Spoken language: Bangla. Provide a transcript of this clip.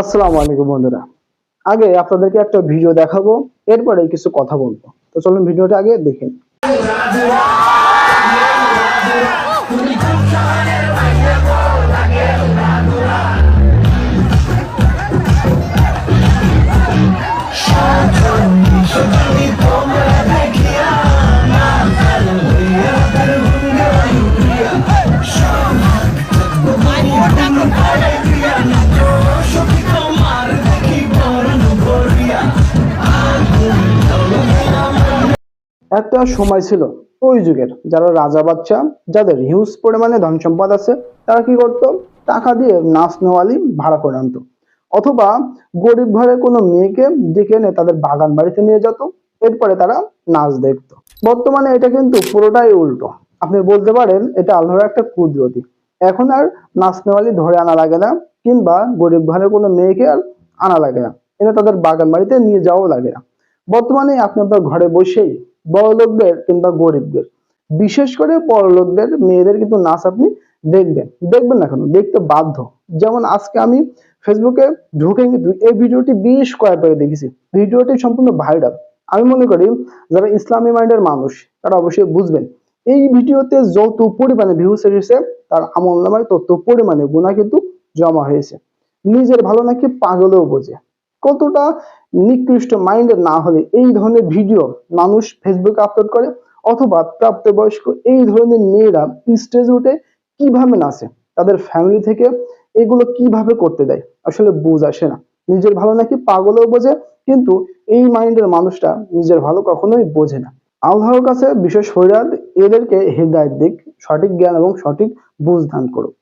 আসসালামু আলাইকুম বন্ধুরা। আগে আপনাদেরকে একটা ভিডিও দেখাবো এরপরে কিছু কথা বলব। তো চলুন ভিডিওটা আগে দেখেন একটা সময় ছিল ওই যুগের। যারা রাজা বাচ্চা যাদের হিউজ পরিমাণে ধন সম্পদ আছে, তারা কি করতো? টাকা দিয়ে নাচ নেওয়ালি ভাড়া করে আনতো। অথবা গরিব ঘরে কোনো মেয়েকে ডেকে এনে তাদের বাগান বাড়িতে নিয়ে যেত, এরপরে তারা নাচ দেখতো। বর্তমানে এটা কিন্তু পুরোটাই উল্টো। আপনি বলতে পারেন, এটা আল্লাহর একটা কুদরতি। এখন আর নাচ নেওয়ালি ধরে আনা লাগে না, কিংবা গরিব ঘরের কোনো মেয়েকে আর আনা লাগে না। এনে তাদের বাগান বাড়িতে নিয়ে যাওয়াও লাগে না। বর্তমানে আপনি আপনার ঘরে বসেই বড় লোকদের কিংবা গরিবদের, বিশেষ করে বড় লোকদের মেয়েদের কিন্তু নাচ আপনি দেখবেন। দেখবেন না কেন? দেখতে বাধ্য। যেমন আজকে আমি ফেসবুকে ঢুকে কিন্তু এই ভিডিওটি বেশ কয়েকবার দেখেছি। ভিডিওটি সম্পূর্ণ ভাইরাল। আমি মনে করি যারা ইসলামী মাইন্ডের মানুষ, তারা অবশ্যই বুঝবেন, এই ভিডিওতে যত পরিমাণে ভিউজ এসেছে, তার আমল নামায় তত পরিমাণে গুণা কিন্তু জমা হয়েছে। নিজের ভালো নাকি পাগলেও বোঝে। কতটা নিকৃষ্ট মাইন্ডের না হলে এই ধরনের ভিডিও মানুষ ফেসবুকে আপলোড করে অথবা প্রাপ্তবয়স্ক এই ধরনের মেয়েরা স্টেজে উঠে কীভাবে নাচে, তাদের ফ্যামিলি থেকে এগুলো কীভাবে করতে দেয়, আসলে বুঝ আসে না। নিজের ভালো নাকি পাগলেও বোঝে, কিন্তু এই মাইন্ডের মানুষটা নিজের ভালো কখনোই বোঝে না। আল্লাহর কাছে বিশেষ ফরিয়াদ, এদেরকে হৃদায়ত দিক সঠিক জ্ঞান এবং সঠিক বুঝ দান করুক।